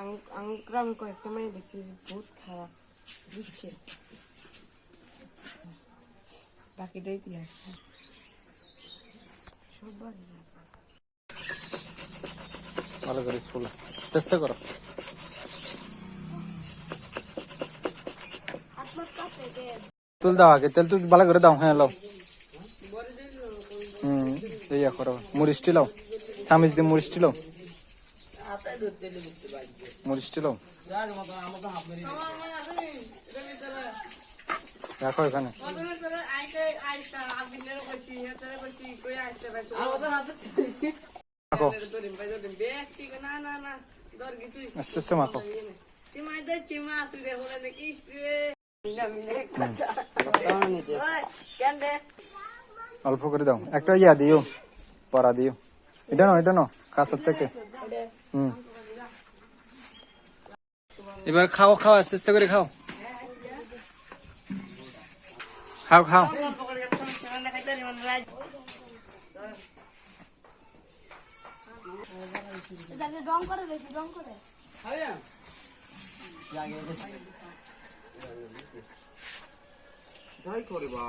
আমি কয়েকটা মেয়ে দেখছি বহুত খারাপ। বুঝছে? ইতিহাস। ভালো করে স্কুল চেষ্টা করো। তুল দাও আগে, তেল তুল ভালো করে দাও হ্যাঁ লাও। হুম ইয়া করো, মুড়িষ্টি লাও। চামিচ দিয়ে মুড়িষ্টি লাও। রাখো এখানে। মাখো না না না আস্তে আস্তে মাখো। অল্প করে দাও। একটা ইয়া দিও পরা দিও। এটা নাও এটা নাও কাছের থেকে। এবার খাও খাও আস্তে আস্তে করে খাও। খাও খাও। করে করবা